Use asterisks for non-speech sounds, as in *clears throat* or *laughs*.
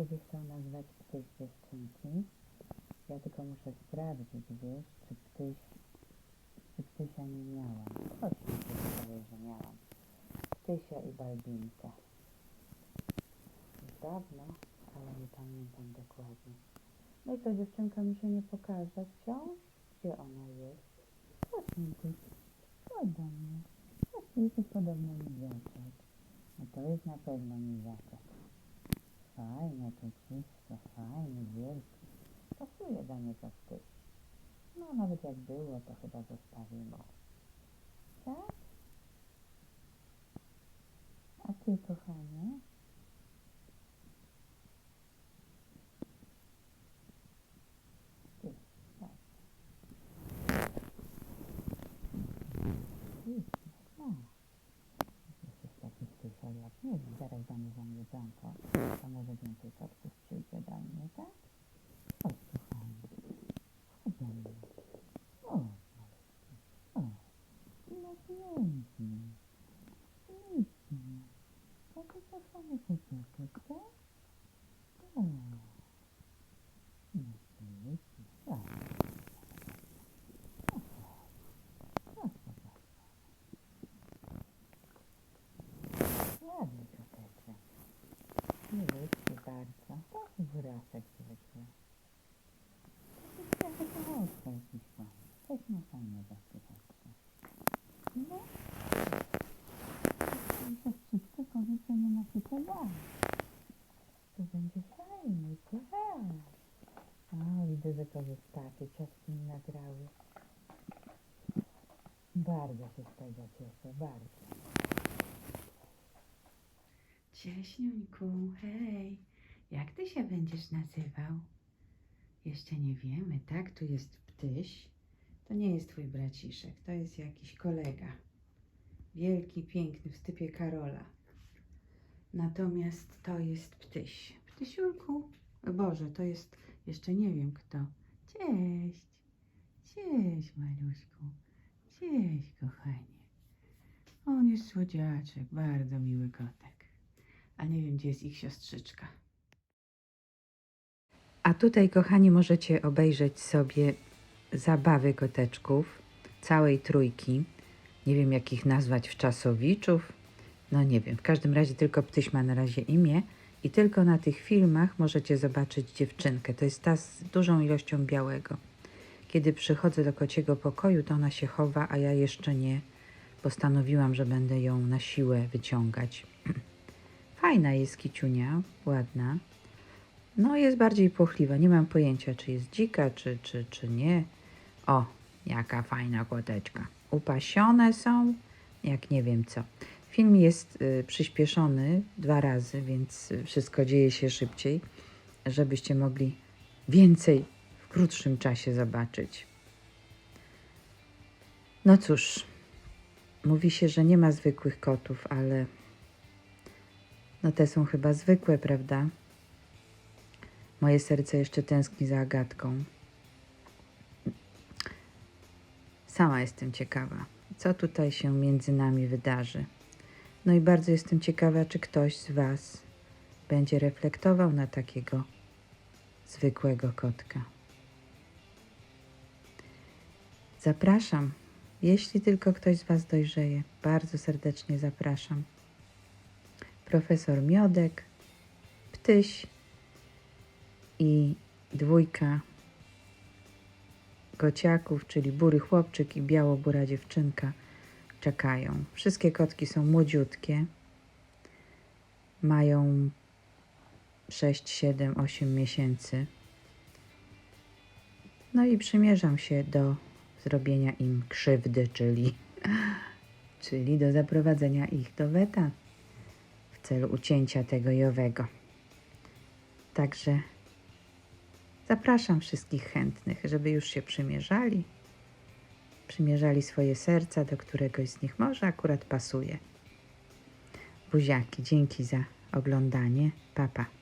ciebie chciał nazwać ptyś dziewczynki. Ja tylko muszę sprawdzić, wiesz, czy ptyś, czy ptysia nie miałam. Mi się powie, że miałam. Ptysia i Balbinkę. Już dawno, ale nie pamiętam dokładnie. No i co, dziewczynka mi się nie pokaże wciąż? Gdzie ona jest? Chodź mi tu. Chodź do mnie. Chodź, jesteś podobno miziaczek. No to jest na pewno. Fajne to wszystko, fajny, wielki. Pasuje do niego ptyś. No nawet jak było, to chyba zostawimy. Tak? A ty, kochanie? Ty, tak. Idź, no. Jesteś taki ptysiak jak nie wiem, zaraz zamierzam jedzonko. To może więcej kotków przyjdzie do mnie, tak? Chodź, kochanie. Chodź do mnie. O, malutki. O, no pięknie. Pięknie. Taki kochany kociaczek, tak? O. No pięknie. Tak. O, Proszę bardzo. Ładny koteczek. Milutki bardzo. Taki wyrasek. Taki trochę małeczka jakiś fajny. Coś ma fajnego w. No. Siostrzyczce powiedz, że nie ma bać. To będzie fajny, tak. O, widzę, że korzystacie. Ciastki mi nagrały. Bardzo się z tego cieszę, bardzo. Cześniuńku, hej, jak ty się będziesz nazywał? Jeszcze nie wiemy, tak? Tu jest ptyś. To nie jest twój braciszek, to jest jakiś kolega. Wielki, piękny, w stypie Karola. Natomiast to jest ptyś. Ptysiulku, Boże, to jest, jeszcze nie wiem kto. Cześć, cześć maluszku, cześć kochanie. On jest słodziaczek, bardzo miły kotek. A nie wiem, gdzie jest ich siostrzyczka. A tutaj, kochani, możecie obejrzeć sobie zabawy koteczków, całej trójki. Nie wiem, jak ich nazwać w czasowiczów. No nie wiem, w każdym razie tylko ptyś ma na razie imię i tylko na tych filmach możecie zobaczyć dziewczynkę. To jest ta z dużą ilością białego. Kiedy przychodzę do kociego pokoju, to ona się chowa, a ja jeszcze nie. Postanowiłam, że będę ją na siłę wyciągać. *clears throat* Fajna jest kiciunia, ładna. No, jest bardziej płochliwa. Nie mam pojęcia, czy jest dzika, czy, czy, czy nie. O, jaka fajna koteczka. Upasione są, jak nie wiem co. Film jest y, przyspieszony dwa razy, więc wszystko dzieje się szybciej, żebyście mogli więcej w krótszym czasie zobaczyć. No cóż, mówi się, że nie ma zwykłych kotów, ale no te są chyba zwykłe, prawda? Moje serce jeszcze tęskni za Agatką. Sama jestem ciekawa, co tutaj się między nami wydarzy. No i bardzo jestem ciekawa, czy ktoś z Was będzie reflektował na takiego zwykłego kotka. Zapraszam, jeśli tylko ktoś z Was dojrzeje, bardzo serdecznie zapraszam profesor Miodek, Ptyś i dwójka kociaków, czyli bury chłopczyk i biało-bura dziewczynka czekają. Wszystkie kotki są młodziutkie. Mają 6, 7, 8 miesięcy. No i przymierzam się do zrobienia im krzywdy, czyli, *laughs* czyli do zaprowadzenia ich do weta w celu ucięcia tego jowego. Także zapraszam wszystkich chętnych, żeby już się przymierzali. Przymierzali swoje serca do któregoś z nich. Może akurat pasuje. Buziaki, dzięki za oglądanie. Papa. Pa.